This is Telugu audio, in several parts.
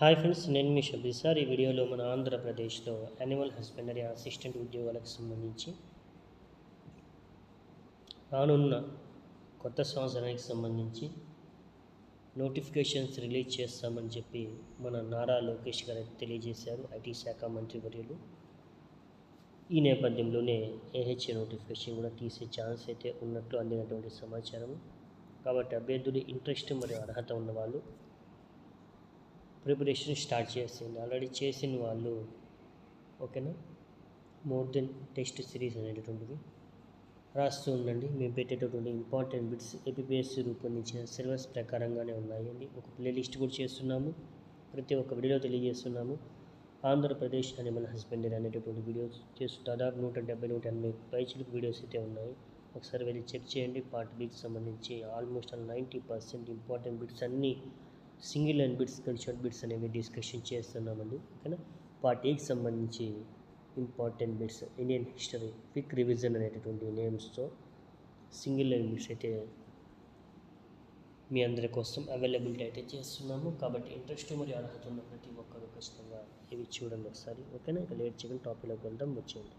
హాయ్ ఫ్రెండ్స్ నేను మీ షబీ సార్. ఈ వీడియోలో మన ఆంధ్రప్రదేశ్లో యానిమల్ హస్బెండరీ అసిస్టెంట్ ఉద్యోగాలకు సంబంధించి రానున్న కొత్త సంవత్సరానికి సంబంధించి నోటిఫికేషన్స్ రిలీజ్ చేస్తామని చెప్పి మన నారా లోకేష్ గారు తెలియజేశారు ఐటీ శాఖ మంత్రి వర్యులు. ఈ నేపథ్యంలోనే ఏహెచ్ఏ నోటిఫికేషన్ కూడా తీసే ఛాన్స్ అయితే ఉన్నట్లు అందినటువంటి సమాచారం కాబట్టి అభ్యర్థులు ఇంట్రెస్ట్ మరియు అర్హత ఉన్నవాళ్ళు ప్రిపరేషన్ స్టార్ట్ చేసింది ఆల్రెడీ చేసిన వాళ్ళు. ఓకేనా మోర్ దెన్ టెస్ట్ సిరీస్ అనేటటువంటిది. రాస్తూ ఉండండి. మేము పెట్టేటటువంటి ఇంపార్టెంట్ బిట్స్ ఏపీఎస్సి రూపొందించిన సిలబస్ ప్రకారంగానే ఉన్నాయండి. ఒక ప్లేలిస్ట్ కూడా చేస్తున్నాము. ప్రతి ఒక్క వీడియోలో తెలియజేస్తున్నాము. ఆంధ్రప్రదేశ్ అనిమల్ హస్బెండరీ అనేటటువంటి వీడియోస్ చేస్తూ దాదాపు నూట డెబ్బై నూట ఎనభై పైచులకు వీడియోస్ అయితే ఉన్నాయి. ఒకసారి వెళ్ళి చెక్ చేయండి. పార్ట్ బికి సంబంధించి almost ninety percent important bits అన్నీ సింగిల్ లైన్ బిట్స్ కానీ షార్ట్ బిట్స్ అనేవి డిస్కషన్ చేస్తున్నామండి. ఓకేనా? పార్ట్ ఏకి సంబంధించి important bits Indian history quick revision అనేటటువంటి నేమ్స్తో సింగిల్ లైన్ బిట్స్ అయితే మీ అందరి కోసం అవైలబిలిటీ అయితే చేస్తున్నాము. కాబట్టి ఇంట్రెస్ట్ మరియు అర్హత ఉన్న ప్రతి ఒక్కరు ఖచ్చితంగా ఇవి చూడండి ఒకసారి. ఓకేనా? ఇక లేట్ చేయకుండా టాపిక్లోకి వెళ్దాం. వచ్చేయండి.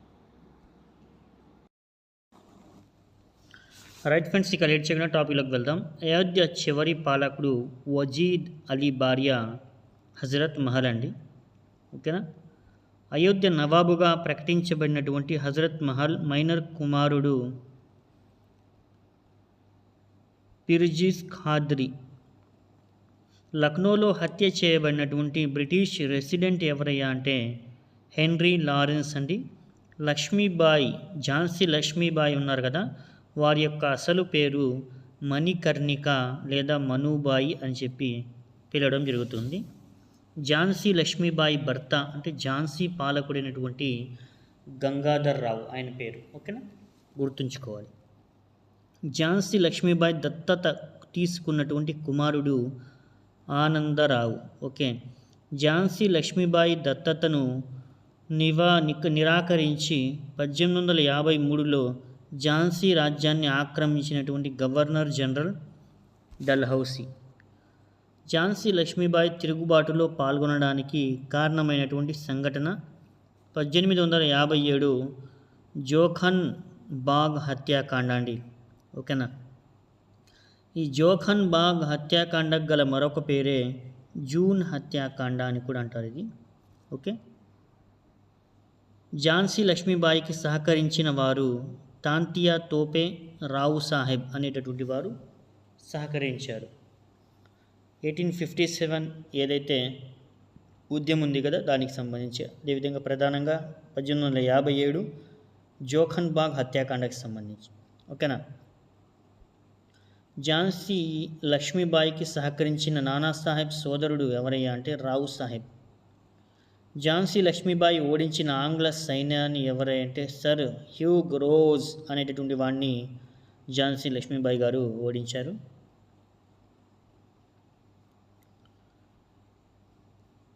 రైట్ ఫ్రెండ్స్ ఇక లేట్ చేయకుండా టాపిక్లోకి వెళ్దాం. అయోధ్య చివరి పాలకుడు వజీద్ అలీ భార్య హజరత్ మహల్ అండి. ఓకేనా? అయోధ్య నవాబుగా ప్రకటించబడినటువంటి హజరత్ మహల్ మైనర్ కుమారుడు పిర్జీస్ ఖాద్రి. లక్నోలో హత్య చేయబడినటువంటి బ్రిటిష్ రెసిడెంట్ ఎవరయ్యా అంటే హెన్రీ లారెన్స్ అండి. లక్ష్మీబాయి ఝాన్సీ లక్ష్మీబాయి ఉన్నారు కదా. వారి యొక్క అసలు పేరు మణికర్ణిక లేదా మనుబాయి అని చెప్పి పిలవడం జరుగుతుంది. ఝాన్సీ లక్ష్మీబాయి భర్త అంటే ఝాన్సీ పాలకుడైనటువంటి గంగాధర్ రావు ఆయన పేరు ఓకేనా? గుర్తుంచుకోవాలి. ఝాన్సీ లక్ష్మీబాయి దత్తత తీసుకున్నటువంటి కుమారుడు ఆనందరావు ఓకే? ఝాన్సీ లక్ష్మీబాయి దత్తతను నివా నిరాకరించి పద్దెనిమిది వందల యాభై మూడులో ఝాన్సీ రాజ్యాన్ని ఆక్రమించినటువంటి governor general Dalhousie. Jhansi Lakshmibai తిరుగుబాటులో పాల్గొనడానికి కారణమైనటువంటి సంఘటన పద్దెనిమిది వందల యాభై ఏడు జోఖన్ బాగ్ హత్యాకాండ అండి ఓకేనా? ఈ జోఖన్ బాగ్ హత్యాకాండకు గల మరొక పేరే జూన్ హత్యాకాండ అని కూడా అంటారు ఇది. ఓకే? ఝాన్సీ లక్ష్మీబాయికి సహకరించిన వారు తాంతియా తోపే రావు సాహెబ్ అనేటటువంటి వారు సహకరించారు. ఎయిటీన్ ఫిఫ్టీ సెవెన్ ఏదైతే ఉద్యమం ఉంది కదా దానికి సంబంధించి. అదేవిధంగా ప్రధానంగా పద్దెనిమిది వందల యాభై ఏడు జోఖన్ బాగ్ హత్యాకాండకి సంబంధించి. ఓకేనా? ఝాన్సీ లక్ష్మీబాయికి సహకరించిన నానాసాహెబ్ సోదరుడు ఎవరయ్యా అంటే రావు సాహెబ్. ఝాన్సీ లక్ష్మీబాయి ఓడించిన ఆంగ్ల సైన్యాన్ని ఎవరై అంటే సర్ హ్యూగ్ రోజ్ అనేటటువంటి వాడిని ఝాన్సీ లక్ష్మీబాయి గారు ఓడించారు.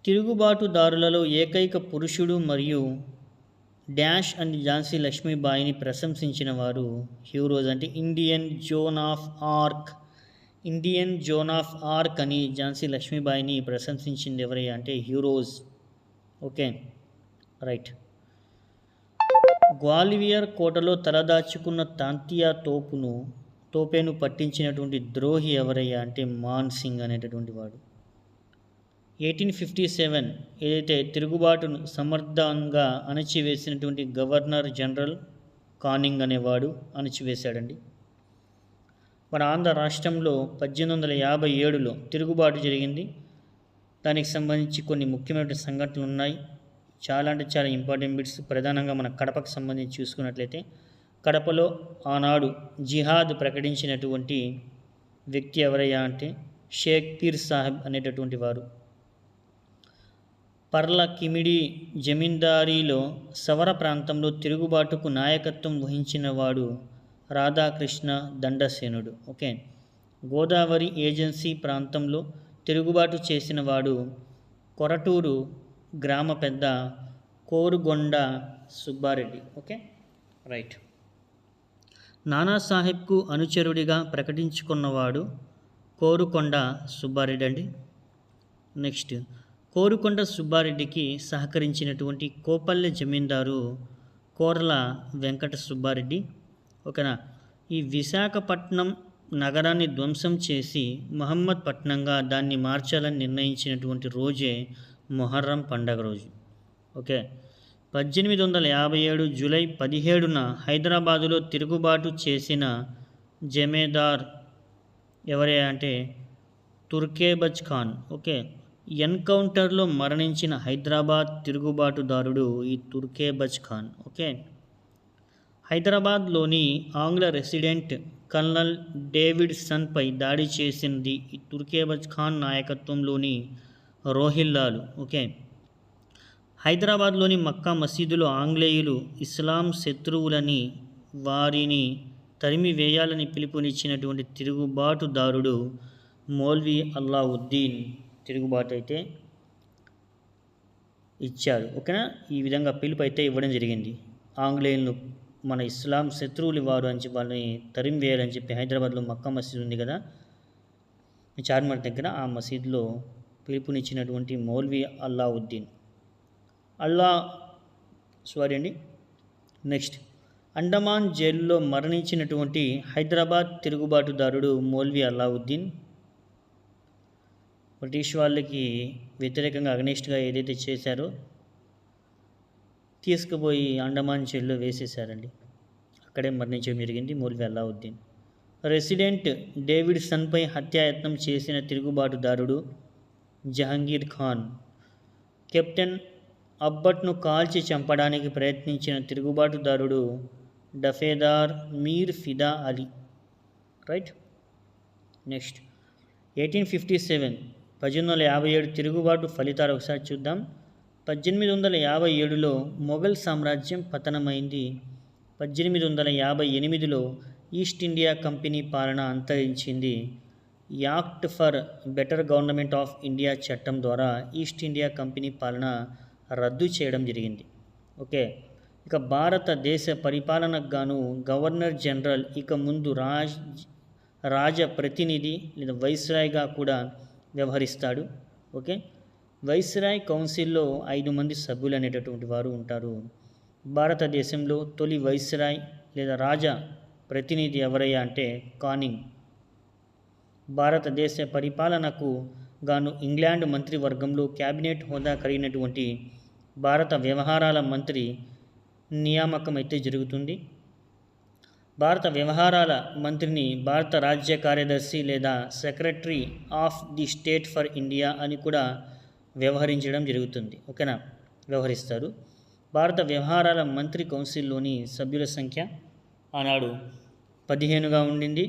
తిరుగుబాటుదారులలో ఏకైక పురుషుడు మరియు డాష్ అండ్ ఝాన్సీ లక్ష్మీబాయిని ప్రశంసించిన వారు హ్యూరోజ్ అంటే Indian Joan of Arc. Indian Joan of Arc అని ఝాన్సీ లక్ష్మీబాయిని ప్రశంసించింది ఎవరయ్యా అంటే హ్యూరోజ్ ఓకే. రైట్. గ్వాలియర్ కోటలో తలదాచుకున్న తాంతియా తోపును తోపేను పట్టించినటువంటి ద్రోహి ఎవరయ్యా అంటే మాన్ సింగ్ అనేటటువంటి వాడు. ఎయిటీన్ ఫిఫ్టీ సెవెన్ ఏదైతే తిరుగుబాటును సమర్థంగా అణచివేసినటువంటి గవర్నర్ జనరల్ కానింగ్ అనేవాడు అణచివేశాడండి. మన ఆంధ్ర రాష్ట్రంలో పద్దెనిమిది వందల యాభై ఏడులో తిరుగుబాటు జరిగింది. దానికి సంబంధించి కొన్ని ముఖ్యమైన సంఘటనలు ఉన్నాయి. చాలా అంటే చాలా ఇంపార్టెంట్ బిట్స్ ప్రధానంగా మన కడపకు సంబంధించి చూసుకున్నట్లయితే కడపలో ఆనాడు జిహాద్ ప్రకటించినటువంటి వ్యక్తి ఎవరయ్యా అంటే షేక్ పీర్ సాహెబ్ అనేటటువంటి వారు. పర్ల కిమిడి జమీందారీలో సవర ప్రాంతంలో తిరుగుబాటుకు నాయకత్వం వహించిన వాడు రాధాకృష్ణ దండసేనుడు. ఓకే. గోదావరి ఏజెన్సీ ప్రాంతంలో తిరుగుబాటు చేసినవాడు కొరటూరు గ్రామ పెద్ద కోరుగొండ సుబ్బారెడ్డి. ఓకే? రైట్. నానాసాహెబ్కు అనుచరుడిగా ప్రకటించుకున్నవాడు కోరుకొండ సుబ్బారెడ్డి అండి. నెక్స్ట్ కోరుకొండ సుబ్బారెడ్డికి సహకరించినటువంటి కోపల్లె జమీందారు కోరల వెంకట సుబ్బారెడ్డి. ఓకేనా? ఈ విశాఖపట్నం నగరాన్ని ధ్వంసం చేసి మహమ్మద్ పట్నంగా దాన్ని మార్చాలని నిర్ణయించినటువంటి రోజే మొహర్రం పండగ రోజు. ఓకే? పద్దెనిమిది వందల యాభై ఏడు జూలై పదిహేడున హైదరాబాదులో తిరుగుబాటు చేసిన జమేదార్ ఎవరే అంటే తుర్కేబజ్ ఖాన్. ఓకే? ఎన్కౌంటర్లో మరణించిన హైదరాబాద్ తిరుగుబాటుదారుడు ఈ తుర్కేబజ్ ఖాన్. ఓకే? హైదరాబాద్లోని ఆంగ్ల రెసిడెంట్ కల్నల్ డేవిడ్ సన్పై దాడి చేసింది తుర్కేబజ్ ఖాన్ నాయకత్వంలోని రోహిల్లాలు ఓకే? హైదరాబాద్లోని మక్కా మసీదులో ఆంగ్లేయులు ఇస్లాం శత్రువులని వారిని తరిమి వేయాలని పిలుపునిచ్చినటువంటి తిరుగుబాటుదారుడు మౌల్వి అల్లావుద్దీన్ తిరుగుబాటు అయితే ఇచ్చాడు ఓకేనా? ఈ విధంగా పిలుపు అయితే ఇవ్వడం జరిగింది. ఆంగ్లేయులను మన ఇస్లాం శత్రువులు వారు అని చెప్పి వాళ్ళని తరిం వేయాలని చెప్పి హైదరాబాద్లో మక్కా మసీద్ ఉంది కదా? చార్మర్ దగ్గర ఆ మసీద్లో పిలుపునిచ్చినటువంటి మౌల్వీ అల్లావుద్దీన్. అల్లా సారీ అండి నెక్స్ట్. అండమాన్ జైలులో మరణించినటువంటి హైదరాబాద్ తిరుగుబాటుదారుడు మౌల్వీ అల్లావుద్దీన్ బ్రిటిష్ వాళ్ళకి వ్యతిరేకంగా అగ్నిస్ట్గా ఏదైతే చేశారో తీసుకుపోయి అండమాన్ జైల్లో వేసేశారండి. అక్కడే మరణించడం జరిగింది మౌల్వీ అల్లావుద్దీన్. రెసిడెంట్ డేవిడ్ సన్పై హత్యాయత్నం చేసిన తిరుగుబాటుదారుడు జహంగీర్ ఖాన్ కెప్టెన్ అబ్బట్ను కాల్చి చంపడానికి ప్రయత్నించిన తిరుగుబాటుదారుడు డఫేదార్ Mir Fida Ali. Right? Next. Eighteen fifty seven పద్దెనిమిది వందల యాభై ఏడు తిరుగుబాటు ఫలితాలు ఒకసారి చూద్దాం. పద్దెనిమిది వందల యాభై ఏడులో మొఘల్ సామ్రాజ్యం పతనమైంది. పద్దెనిమిది వందల యాభై ఎనిమిదిలో ఈస్ట్ ఇండియా కంపెనీ పాలన అంతరించింది. Act for better government of India చట్టం ద్వారా ఈస్ట్ ఇండియా కంపెనీ పాలన రద్దు చేయడం జరిగింది. ఓకే. ఇక భారతదేశ పరిపాలనకు గాను గవర్నర్ జనరల్ ఇక ముందు రాజ్ రాజ ప్రతినిధి లేదా వైస్రాయ్గా కూడా వ్యవహరిస్తాడు. ఓకే. వైస్రాయ్ కౌన్సిల్లో ఐదు మంది సభ్యులు అనేటటువంటి వారు ఉంటారు. భారతదేశంలో తొలి వైస్రాయ్ లేదా రాజా ప్రతినిధి ఎవరయ్యా అంటే కానింగ్. భారతదేశ పరిపాలనకు గాను ఇంగ్లాండ్ మంత్రివర్గంలో క్యాబినెట్ హోదా కలిగినటువంటి భారత వ్యవహారాల మంత్రి నియామకం అయితే జరుగుతుంది. భారత వ్యవహారాల మంత్రిని భారత రాజ్య కార్యదర్శి లేదా secretary of the state for India అని కూడా వ్యవహరించడం జరుగుతుంది. ఓకేనా? వ్యవహరిస్తారు. భారత వ్యవహారాల మంత్రి కౌన్సిల్లోని సభ్యుల సంఖ్య ఆనాడు పదిహేనుగా ఉండింది.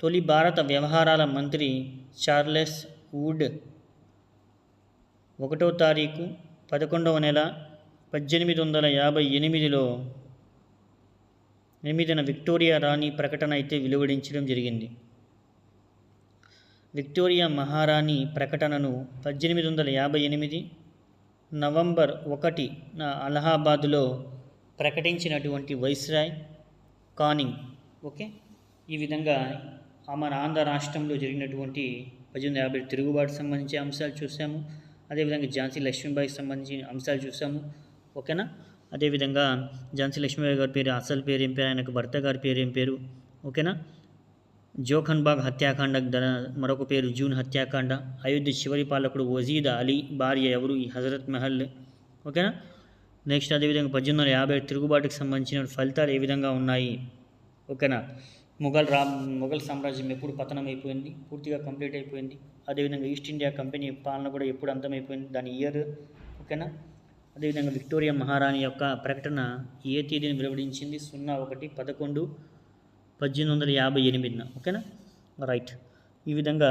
తొలి భారత వ్యవహారాల మంత్రి చార్లెస్ వుడ్ ఒకటో తారీఖు పదకొండవ నెల పద్దెనిమిది వందల యాభై ఎనిమిదిలో ఎనిమిదిన విక్టోరియా రాణి ప్రకటన అయితే వెలువడించడం జరిగింది. విక్టోరియా మహారాణి ప్రకటనను పద్దెనిమిది వందల యాభై ఎనిమిది నవంబర్ ఒకటి నా అలహాబాదులో ప్రకటించినటువంటి వైస్రాయ్ కానింగ్. ఓకే? ఈ విధంగా మన ఆంధ్ర రాష్ట్రంలో జరిగినటువంటి పద్దెనిమిది యాభై తిరుగుబాటు సంబంధించి అంశాలు చూసాము. అదేవిధంగా ఝాన్సీ లక్ష్మీబాయికి సంబంధించిన అంశాలు చూసాము. ఓకేనా? అదేవిధంగా ఝాన్సీ లక్ష్మీబాయి గారి పేరు అసలు పేరు ఏం పేరు ఆయనకు భర్త గారి పేరు ఏం పేరు? ఓకేనా? జోఖన్బాగ్ హత్యాకాండ మరొక పేరు జూన్ హత్యాకాండ. అయోధ్య చివరి పాలకుడు వజీద్ అలీ భార్య ఎవరు? ఈ హజరత్ మహల్. ఓకేనా? నెక్స్ట్ అదేవిధంగా పద్దెనిమిది వందల యాభై తిరుగుబాటుకు సంబంధించిన ఫలితాలు ఏ విధంగా ఉన్నాయి? ఓకేనా? మొఘల్ రా మొఘల్ సామ్రాజ్యం ఎప్పుడు పతనం అయిపోయింది పూర్తిగా కంప్లీట్ అయిపోయింది. అదేవిధంగా ఈస్ట్ ఇండియా కంపెనీ పాలన కూడా ఎప్పుడు అంతమైపోయింది? దాని ఇయర్. ఓకేనా? అదేవిధంగా విక్టోరియా మహారాణి యొక్క ప్రకటన ఏ తేదీని వెలువడించింది? సున్నా ఒకటి పదకొండు పద్దెనిమిది వందల యాభై ఎనిమిదిన ఓకేనా? రైట్ ఈ విధంగా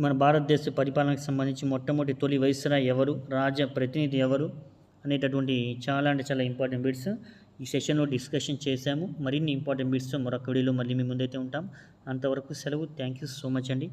మన భారతదేశ పరిపాలనకు సంబంధించి మొట్టమొదటి తొలి వైస్రాయ్ ఎవరు రాజ ప్రతినిధి ఎవరు అనేటటువంటి చాలా అంటే చాలా ఇంపార్టెంట్ బిట్స్ ఈ సెషన్లో డిస్కషన్ చేశాము. మరిన్ని ఇంపార్టెంట్ బిట్స్ మరొక వీడియోలో మళ్ళీ మీ ముందైతే ఉంటాం. అంతవరకు సెలవు. థ్యాంక్ యూ సో మచ్ అండి.